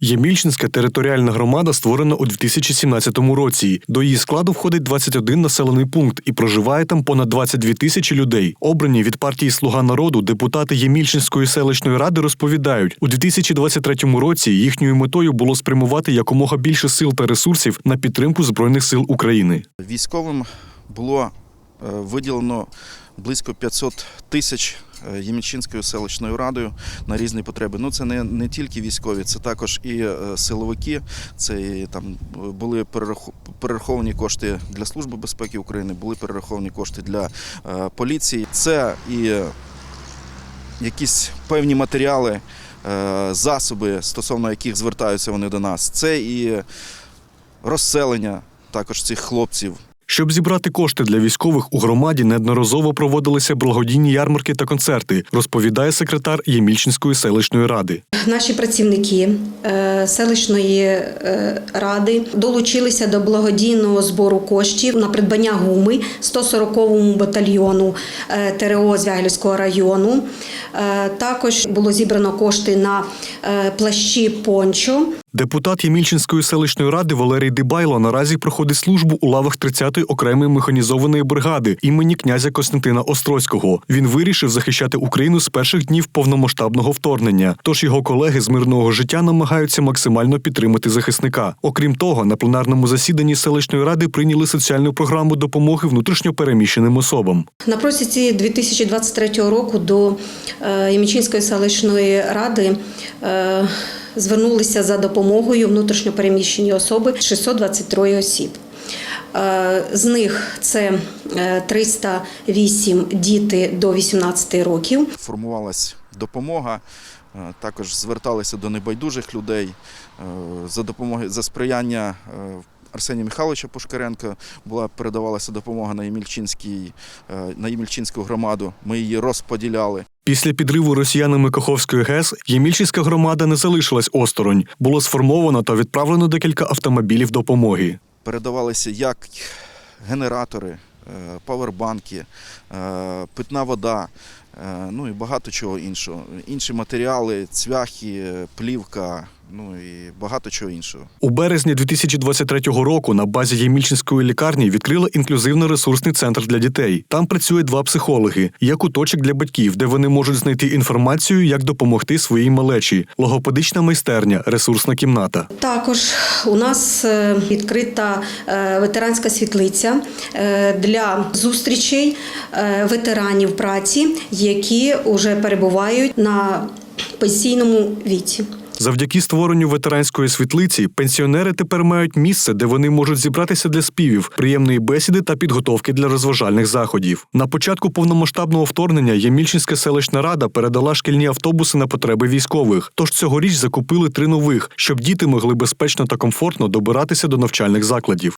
Ємільчинська територіальна громада створена у 2017 році. До її складу входить 21 населений пункт і проживає там понад 22 тисячі людей. Обрані від партії Слуга народу депутати Ємільчинської селищної ради розповідають, у 2023 році їхньою метою було спрямувати якомога більше сил та ресурсів на підтримку збройних сил України. Військовим було е, виділено близько 500 тисяч е, Ємільчинською селищною радою на різні потреби. Ну це не, не тільки військові, це також і е, силовики. Це і, там були перераховані кошти для Служби безпеки України, були перераховані кошти для е, поліції. Це і якісь певні матеріали, засоби, стосовно яких звертаються вони до нас. Це і розселення також цих хлопців. Щоб зібрати кошти для військових у громаді, неодноразово проводилися благодійні ярмарки та концерти, розповідає секретар Ємільчинської селищної ради. Наші працівники е, селищної е, ради долучилися до благодійного збору коштів на придбання гуми 140-му батальйону е, ТРО Звягельського району. Також було зібрано кошти на плащі пончо. Депутат Ємільчинської селищної ради Валерій Дибайло наразі проходить службу у лавах 30-ї окремої механізованої бригади імені князя Костянтина Острозького. Він вирішив захищати Україну з перших днів повномасштабного вторгнення. Тож його колеги з мирного життя намагаються максимально підтримати захисника. Окрім того, на пленарному засіданні селищної ради прийняли соціальну програму допомоги внутрішньопереміщеним особам. На протязі 2023 року до е, Ємічинської селищної ради е, звернулися за допомогою внутрішньопереміщені особи 623 осіб. Е, З них це е, 308 діти до 18 років. формувалась допомога. е, Також зверталися до небайдужих людей е, за допомогою за сприяння е, Арсенія Михайловича Пушкаренка була передавалася допомога на Ємільчинський, е, на Ємільчинську громаду. Ми її розподіляли. Після підриву росіянами Каховської ГЕС Ємільчинська громада не залишилась осторонь. Було сформовано та відправлено декілька автомобілів допомоги. Передавалися як генератори, е, павербанки, е, питна вода, е, ну і багато чого іншого. Інші матеріали, цвяхи, плівка, ну і багато чого іншого. У березні 2023 року на базі Ємільчинської лікарні відкрили інклюзивно-ресурсний центр для дітей. Там працює два психологи. Є куточок для батьків, де вони можуть знайти інформацію, як допомогти своїй малечі, логопедична майстерня, ресурсна кімната. Також у нас е, відкрита е, ветеранська світлиця е, для зустрічей ветеранів праці, які вже перебувають на пенсійному віці. Завдяки створенню ветеранської світлиці пенсіонери тепер мають місце, де вони можуть зібратися для співів, приємної бесіди та підготовки для розважальних заходів. На початку повномасштабного вторгнення Ємільчинська селищна рада передала шкільні автобуси на потреби військових. Тож цьогоріч закупили три нових, щоб діти могли безпечно та комфортно добиратися до навчальних закладів.